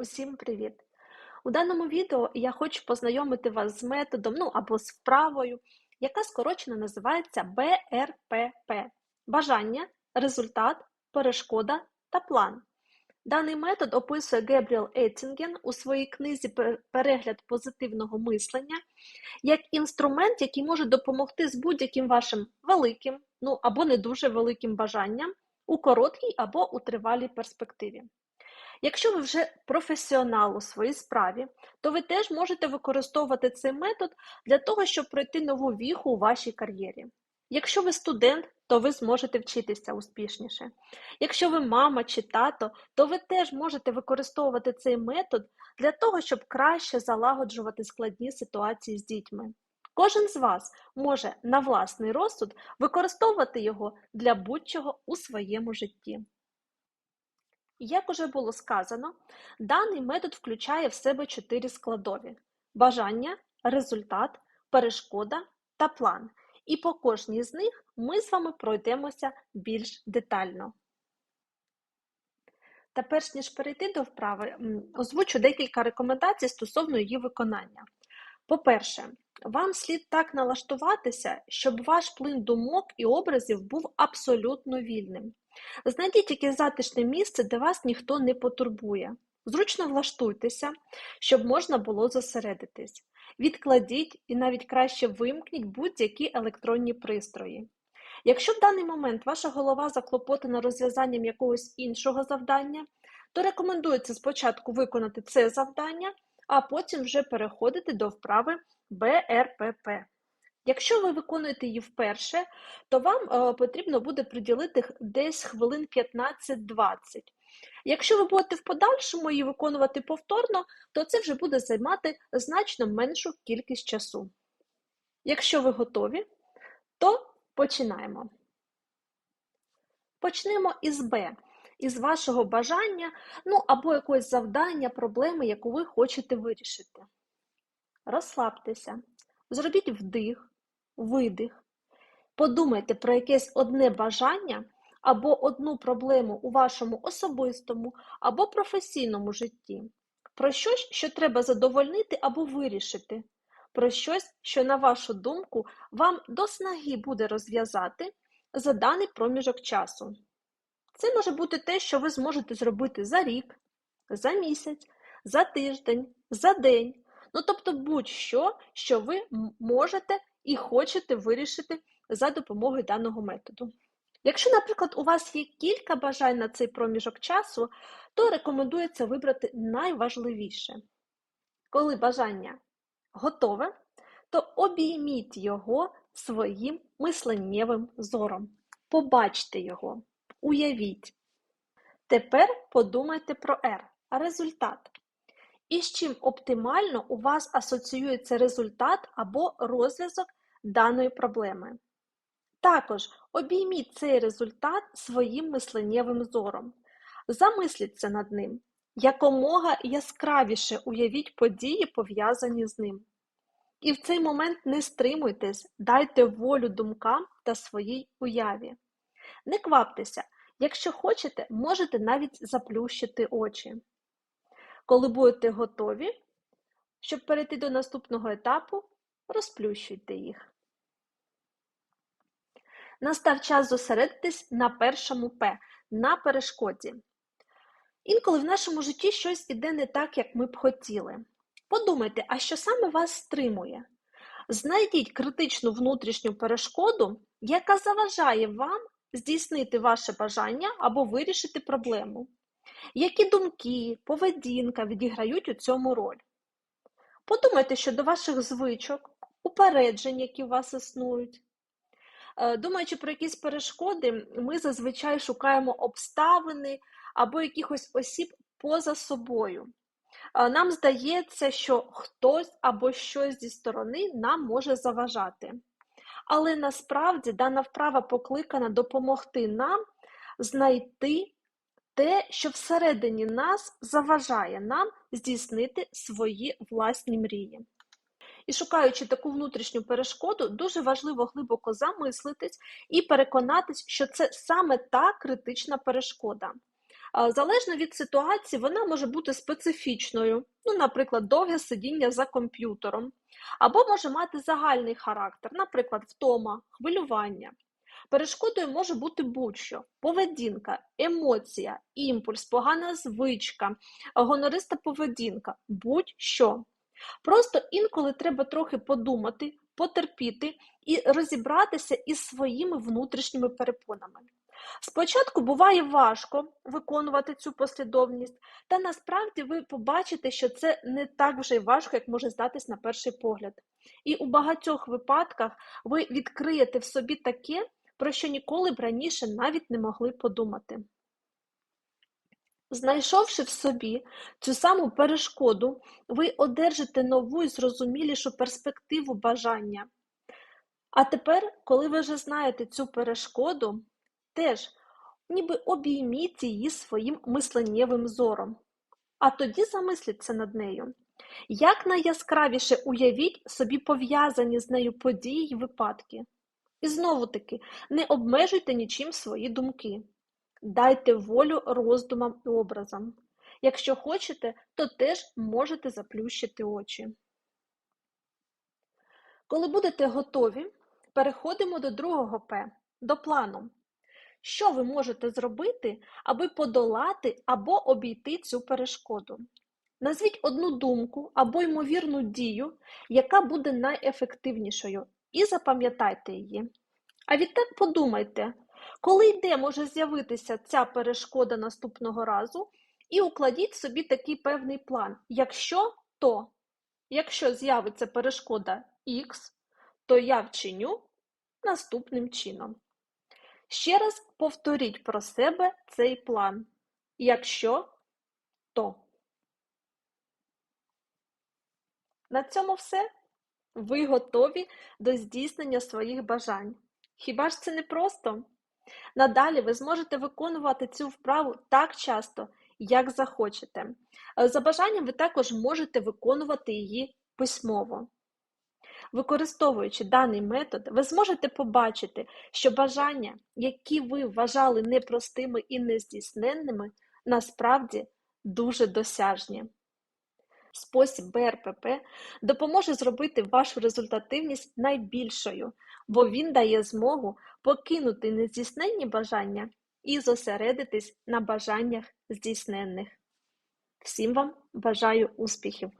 Усім привіт! У даному відео я хочу познайомити вас з методом, ну або з вправою, яка скорочено називається БРПП бажання, результат, перешкода та план. Даний метод описує Гебріел Еттінген у своїй книзі Перегляд позитивного мислення як інструмент, який може допомогти з будь-яким вашим великим, ну або не дуже великим бажанням у короткій або у тривалій перспективі. Якщо ви вже професіонал у своїй справі, то ви теж можете використовувати цей метод для того, щоб пройти нову віху у вашій кар'єрі. Якщо ви студент, то ви зможете вчитися успішніше. Якщо ви мама чи тато, то ви теж можете використовувати цей метод для того, щоб краще залагоджувати складні ситуації з дітьми. Кожен з вас може на власний розсуд використовувати його для будь-чого у своєму житті. Як уже було сказано, даний метод включає в себе чотири складові: бажання, результат, перешкода та план. І по кожній з них ми з вами пройдемося більш детально. Та перш ніж перейти до вправи, озвучу декілька рекомендацій стосовно її виконання. По-перше, вам слід так налаштуватися, щоб ваш плин думок і образів був абсолютно вільним. Знайдіть якесь затишне місце, де вас ніхто не потурбує. Зручно влаштуйтеся, щоб можна було зосередитись. Відкладіть і навіть краще вимкніть будь-які електронні пристрої. Якщо в даний момент ваша голова заклопотана розв'язанням якогось іншого завдання, то рекомендується спочатку виконати це завдання, а потім вже переходити до вправи БРПП. Якщо ви виконуєте її вперше, то вам е, потрібно буде приділити десь хвилин 15-20. Якщо ви будете в подальшому її виконувати повторно, то це вже буде займати значно меншу кількість часу. Якщо ви готові, то починаємо. Почнемо із Б, із вашого бажання, ну або якогось завдання, проблеми, яку ви хочете вирішити. Розслабтеся, зробіть вдих видих. Подумайте про якесь одне бажання або одну проблему у вашому особистому або професійному житті, про щось, що треба задовольнити або вирішити, про щось, що, на вашу думку, вам до снаги буде розв'язати за даний проміжок часу. Це може бути те, що ви зможете зробити за рік, за місяць, за тиждень, за день. Ну, тобто будь-що, що ви можете і хочете вирішити за допомогою даного методу. Якщо, наприклад, у вас є кілька бажань на цей проміжок часу, то рекомендується вибрати найважливіше. Коли бажання готове, то обійміть його своїм мисленнєвим зором. Побачте його, уявіть. Тепер подумайте про R результат і з чим оптимально у вас асоціюється результат або розв'язок даної проблеми. Також обійміть цей результат своїм мисленнєвим зором. Замисліться над ним, якомога яскравіше уявіть події, пов'язані з ним. І в цей момент не стримуйтесь, дайте волю думкам та своїй уяві. Не кваптеся, якщо хочете, можете навіть заплющити очі. Коли будете готові, щоб перейти до наступного етапу, розплющуйте їх. Настав час зосередитись на першому П, на перешкоді. Інколи в нашому житті щось іде не так, як ми б хотіли. Подумайте, а що саме вас стримує? Знайдіть критичну внутрішню перешкоду, яка заважає вам здійснити ваше бажання або вирішити проблему. Які думки, поведінка відіграють у цьому роль? Подумайте щодо ваших звичок, упереджень, які у вас існують. Е, думаючи про якісь перешкоди, ми зазвичай шукаємо обставини або якихось осіб поза собою. Е, нам здається, що хтось або щось зі сторони нам може заважати. Але насправді дана вправа покликана допомогти нам знайти те, що всередині нас заважає нам здійснити свої власні мрії. І шукаючи таку внутрішню перешкоду, дуже важливо глибоко замислитись і переконатись, що це саме та критична перешкода. Залежно від ситуації, вона може бути специфічною, ну, наприклад, довге сидіння за комп'ютером, або може мати загальний характер, наприклад, втома, хвилювання. Перешкодою може бути будь-що: поведінка, емоція, імпульс, погана звичка, гонориста поведінка, будь-що. Просто інколи треба трохи подумати, потерпіти і розібратися із своїми внутрішніми перепонами. Спочатку буває важко виконувати цю послідовність, та насправді ви побачите, що це не так вже й важко, як може здатись на перший погляд. І у багатьох випадках ви відкриєте в собі таке, про що ніколи б раніше навіть не могли подумати. Знайшовши в собі цю саму перешкоду, ви одержите нову і зрозумілішу перспективу бажання. А тепер, коли ви вже знаєте цю перешкоду, теж ніби обійміть її своїм мисленнєвим зором. А тоді замисліться над нею. Як найяскравіше уявіть собі пов'язані з нею події й випадки. І знову таки, не обмежуйте нічим свої думки. Дайте волю роздумам і образам. Якщо хочете, то теж можете заплющити очі. Коли будете готові, переходимо до другого П, до плану. Що ви можете зробити, аби подолати або обійти цю перешкоду? Назвіть одну думку або ймовірну дію, яка буде найефективнішою, і запам'ятайте її. А відтак подумайте, коли й де може з'явитися ця перешкода наступного разу, і укладіть собі такий певний план. Якщо то, якщо з'явиться перешкода Х, то я вчиню наступним чином. Ще раз повторіть про себе цей план. Якщо то. На цьому все. Ви готові до здійснення своїх бажань. Хіба ж це не просто? Надалі ви зможете виконувати цю вправу так часто, як захочете. За бажанням ви також можете виконувати її письмово. Використовуючи даний метод, ви зможете побачити, що бажання, які ви вважали непростими і нездійсненними, насправді дуже досяжні. Спосіб БРПП допоможе зробити вашу результативність найбільшою, бо він дає змогу покинути нездійсненні бажання і зосередитись на бажаннях здійсненних. Всім вам бажаю успіхів!